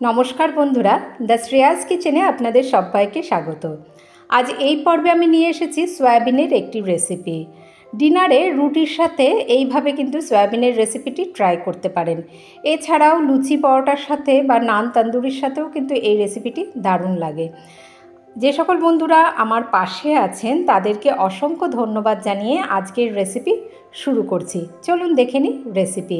নমস্কার বন্ধুরা, দ্য শ্রেয়াস কিচেনে আপনাদের সবাইকে স্বাগত। আজ এই পর্বে আমি নিয়ে এসেছি সয়াবিনের একটি রেসিপি ডিনারে রুটির সাথে এইভাবে কিন্তু সয়াবিনের রেসিপিটি ট্রাই করতে পারেন। এছাড়াও লুচি পরোটার সাথে বা নান তান্দুরির সাথেও কিন্তু এই রেসিপিটি দারুণ লাগে। যে সকল বন্ধুরা আমার পাশে আছেন, তাদেরকে অসংখ্য ধন্যবাদ জানিয়ে আজকের রেসিপি শুরু করছি। চলুন দেখে নিই রেসিপি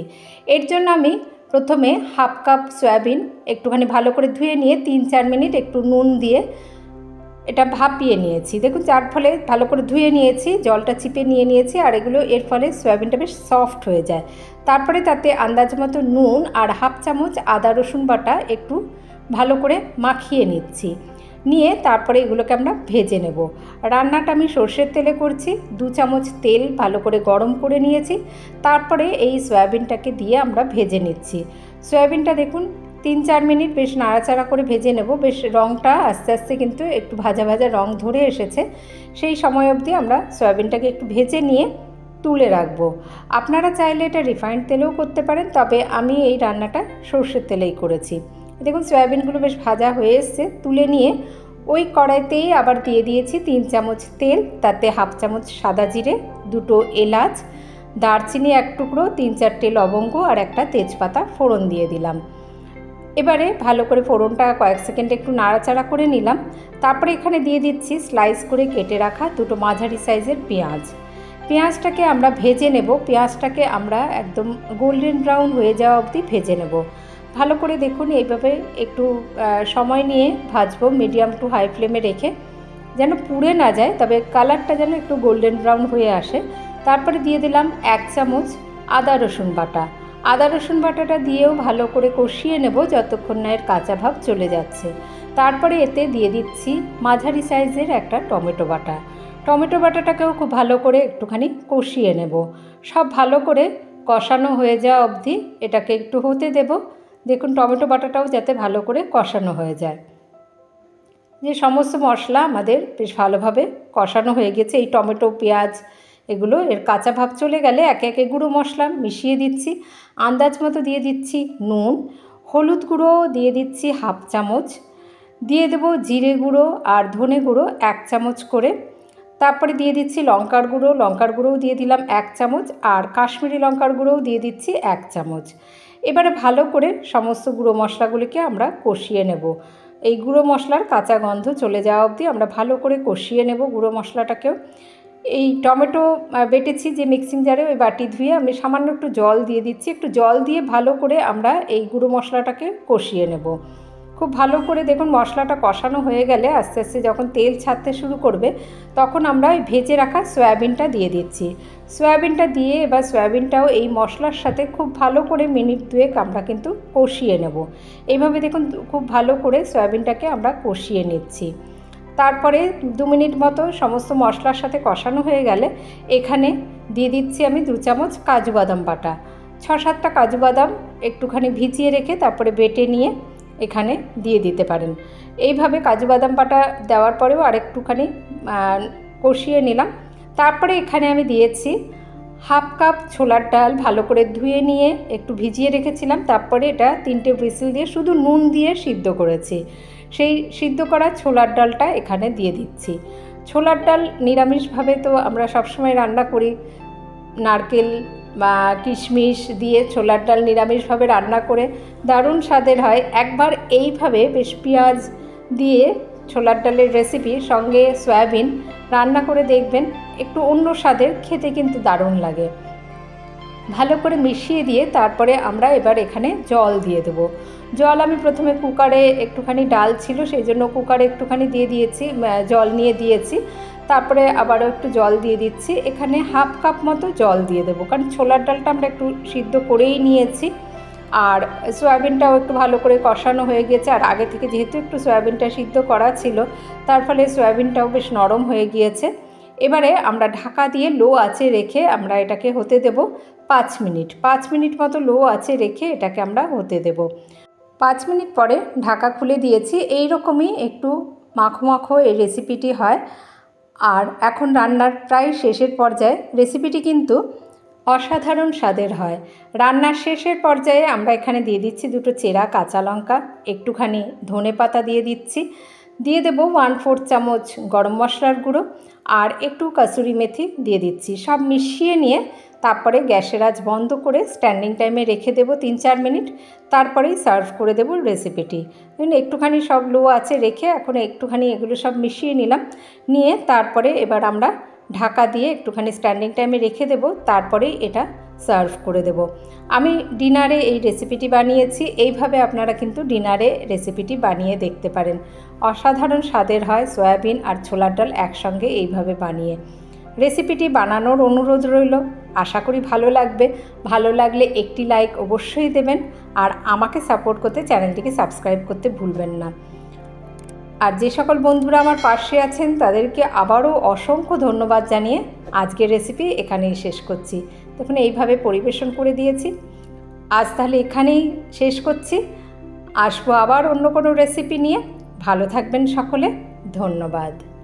এর জন্য আমি প্রথমে হাফ কাপ সয়াবিন একটুখানি ভালো করে ধুয়ে নিয়ে তিন চার মিনিট একটু নুন দিয়ে এটা ভাপিয়ে নিয়েছি। দেখুন যার ফলে ভালো করে ধুয়ে নিয়েছি, জলটা চিপে নিয়ে নিয়েছি আর এগুলো এর ফলে সয়াবিনটা বেশ সফট হয়ে যায়। তারপরে তাতে আন্দাজ মতো নুন আর হাফ চামচ আদা রসুন বাটা একটু ভালো করে মাখিয়ে নিচ্ছি। নিয়ে তারপরে এগুলোকে আমরা ভেজে নেব। রান্নাটা আমি সর্ষের তেলে করছি, দু চামচ তেল ভালো করে গরম করে নিয়েছি। তারপরে এই সয়াবিনটাকে দিয়ে আমরা ভেজে নিচ্ছি। সয়াবিনটা দেখুন, তিন চার মিনিট বেশ নাড়াচাড়া করে ভেজে নেব। বেশ রঙটা আস্তে আস্তে কিন্তু একটু ভাজা ভাজা রং ধরে এসেছে। সেই সময় অবধি আমরা সয়াবিনটাকে একটু ভেজে নিয়ে তুলে রাখব। আপনারা চাইলে এটা রিফাইন্ড তেলেও করতে পারেন, তবে আমি এই রান্নাটা সর্ষের তেলেই করেছি। দেখুন, সয়াবিনগুলো বেশ ভাজা হয়ে এসছে। তুলে নিয়ে ওই কড়াইতেই আবার দিয়ে দিয়েছি তিন চামচ তেল, তাতে হাফ চামচ সাদা জিরে, দুটো এলাচ, দারচিনি এক টুকরো, তিন চারটে লবঙ্গ আর একটা তেজপাতা ফোড়ন দিয়ে দিলাম। এবারে ভালো করে ফোড়নটা কয়েক সেকেন্ড একটু নাড়াচাড়া করে নিলাম। তারপরে এখানে দিয়ে দিচ্ছি স্লাইস করে কেটে রাখা দুটো মাঝারি সাইজের পেঁয়াজ। পেঁয়াজটাকে আমরা ভেজে নেব। পেঁয়াজটাকে আমরা একদম গোল্ডেন ব্রাউন হয়ে যাওয়া অবধি ভেজে নেব। ভালো করে দেখুন, এইভাবে একটু সময় নিয়ে ভাজবো মিডিয়াম টু হাই ফ্লেমে রেখে। যেন পুড়ে না যায়, তবে কালারটা যেন একটু গোল্ডেন ব্রাউন হয়ে আসে। তারপরে দিয়ে দিলাম এক চামচ আদা রসুন বাটা। আদা রসুন বাটাটা দিয়েও ভালো করে কষিয়ে নেব, যতক্ষণ না এর কাঁচা ভাব চলে যাচ্ছে। তারপরে এতে দিয়ে দিচ্ছি মাঝারি সাইজের একটা টমেটো বাটা। টমেটো বাটাটাকেও খুব ভালো করে একটুখানি কষিয়ে নেব। সব ভালো করে কষানো হয়ে যাওয়া অবধি এটাকে একটু হতে দেব। দেখুন, টমেটো বাটাটাও যাতে ভালো করে কষানো হয়ে যায়। যে সমস্ত মশলা আমাদের বেশ ভালোভাবে কষানো হয়ে গেছে, এই টমেটো, পেঁয়াজ এগুলো, এর কাঁচা ভাব চলে গেলে একে একে গুঁড়ো মশলা মিশিয়ে দিচ্ছি। আন্দাজ মতো দিয়ে দিচ্ছি নুন, হলুদ গুঁড়ো দিয়ে দিচ্ছি হাফ চামচ, দিয়ে দেবো জিরে গুঁড়ো আর ধনে গুঁড়ো এক চামচ করে। তারপরে দিয়ে দিচ্ছি লঙ্কার গুঁড়ো, লঙ্কার গুঁড়োও দিয়ে দিলাম এক চামচ আর কাশ্মীরি লঙ্কার গুঁড়োও দিয়ে দিচ্ছি এক চামচ। এবারে ভালো করে সমস্ত গুঁড়ো মশলাগুলিকে আমরা কষিয়ে নেব। এই গুঁড়ো মশলার কাঁচা গন্ধ চলে যাওয়া অবধি আমরা ভালো করে কষিয়ে নেব গুঁড়ো মশলাটাকেও। এই টমেটো বেটেছি যে মিক্সিং জারে ওই বাটি ধুয়ে আমি সামান্য একটু জল দিয়ে দিচ্ছি। একটু জল দিয়ে ভালো করে আমরা এই গুঁড়ো মশলাটাকে কষিয়ে নেব। খুব ভালো করে দেখুন মশলাটা কষানো হয়ে গেলে আস্তে আস্তে যখন তেল ছাড়তে শুরু করবে, তখন আমরা ওই ভেজে রাখা সয়াবিনটা দিয়ে দিচ্ছি। সয়াবিনটা দিয়ে এবার সয়াবিনটাও এই মশলার সাথে খুব ভালো করে মিনিট দুয়েক আমরা কিন্তু কষিয়ে নেব। এইভাবে দেখুন খুব ভালো করে সয়াবিনটাকে আমরা কষিয়ে নিচ্ছি। তারপরে দু মিনিট মতো সমস্ত মশলার সাথে কষানো হয়ে গেলে এখানে দিয়ে দিচ্ছি আমি দু চামচ কাজু বাদাম বাটা। ছ সাতটা কাজু বাদাম একটুখানি ভিজিয়ে রেখে তারপরে বেটে নিয়ে এখানে দিয়ে দিতে পারেন। এইভাবে কাজু বাদাম বাটা দেওয়ার পরেও আরেকটুখানি কষিয়ে নিলাম। তারপরে এখানে আমি দিয়েছি হাফ কাপ ছোলার ডাল ভালো করে ধুয়ে নিয়ে একটু ভিজিয়ে রেখেছিলাম। তারপরে এটা তিনটে হুইসেল দিয়ে শুধু নুন দিয়ে সিদ্ধ করেছি। সেই সিদ্ধ করা ছোলার ডালটা এখানে দিয়ে দিচ্ছি। ছোলার ডাল নিরামিষভাবে তো আমরা সবসময় রান্না করি, নারকেল কিশমিশ দিয়ে ছোলার ডাল নিরামিষভাবে রান্না করে দারুণ স্বাদের হয়। একবার এইভাবে বেশ পেঁয়াজ দিয়ে ছোলার ডালের রেসিপি সঙ্গে সয়াবিন রান্না করে দেখবেন, একটু অন্য স্বাদের, খেতে কিন্তু দারুণ লাগে। ভালো করে মিশিয়ে দিয়ে তারপরে আমরা এবার এখানে জল দিয়ে দেবো। জল আমি প্রথমে কুকারে একটুখানি ডাল ছিল, সেই জন্য কুকারে একটুখানি দিয়ে দিয়েছি জল নিয়ে দিয়েছি। তারপরে আবারও একটু জল দিয়ে দিচ্ছি। এখানে হাফ কাপ মতো জল দিয়ে দেবো। কারণ ছোলার ডালটা আমরা একটু সিদ্ধ করেই নিয়েছি। আর সয়াবিনটাও একটু ভালো করে কষানো হয়ে গেছে আর আগে থেকে যেহেতু একটু সয়াবিনটা সিদ্ধ করা ছিল, তার ফলে সয়াবিনটাও বেশ নরম হয়ে গিয়েছে। এবারে আমরা ঢাকা দিয়ে লো আছে রেখে আমরা এটাকে হতে দেব পাঁচ মিনিট। পাঁচ মিনিট মতো লো আছে রেখে এটাকে আমরা হতে দেব। পাঁচ মিনিট পরে ঢাকা খুলে দিয়েছি। এই রকমই একটু মাখো মাখো এই রেসিপিটি হয়। আর এখন রান্নার প্রায় শেষের পর্যায়ে রেসিপিটি কিন্তু অসাধারণ স্বাদের হয়। রান্নার শেষের পর্যায়ে আমরা এখানে দিয়ে দিচ্ছি দুটো চেরা কাঁচা লঙ্কা, একটুখানি ধনে পাতা দিয়ে দিচ্ছি। দিয়ে দেবো ওয়ান ফোর চামচ গরম মশলার গুঁড়ো আর একটু কাসুরি মেথি দিয়ে দিচ্ছি। সব মিশিয়ে নিয়ে তারপরে গ্যাসের আজ বন্ধ করে স্ট্যান্ডিং টাইমে রেখে দেবো তিন চার মিনিট, তারপরেই সার্ভ করে দেবো রেসিপিটি একটুখানি সব লো আছে রেখে এখন একটুখানি এগুলো সব মিশিয়ে নিলাম। নিয়ে তারপরে এবার আমরা ঢাকা দিয়ে একটুখানি স্ট্যান্ডিং টাইমে রেখে দেবো, তারপরেই এটা সার্ভ করে দেব। আমি ডিনারে এই রেসিপিটি বানিয়েছি, এইভাবে আপনারা কিন্তু ডিনারে রেসিপিটি বানিয়ে দেখতে পারেন। অসাধারণ স্বাদের হয় সয়াবিন আর ছোলার ডাল একসঙ্গে এইভাবে বানিয়ে। রেসিপিটি বানানোর অনুরোধ রইল। আশা করি ভালো লাগবে। ভালো লাগলে একটি লাইক অবশ্যই দেবেন আর আমাকে সাপোর্ট করতে চ্যানেলটিকে সাবস্ক্রাইব করতে ভুলবেন না। আর যে সকল বন্ধুরা আমার পাশে আছেন, তাদেরকে আবারও অসংখ্য ধন্যবাদ জানিয়ে আজকের রেসিপি এখানেই শেষ করছি। তখন এইভাবে পরিবেশন করে দিয়েছি। আজ তাহলে এখানেই শেষ করছি। আসব আবার অন্য কোনো রেসিপি নিয়ে। ভালো থাকবেন সকলে। ধন্যবাদ।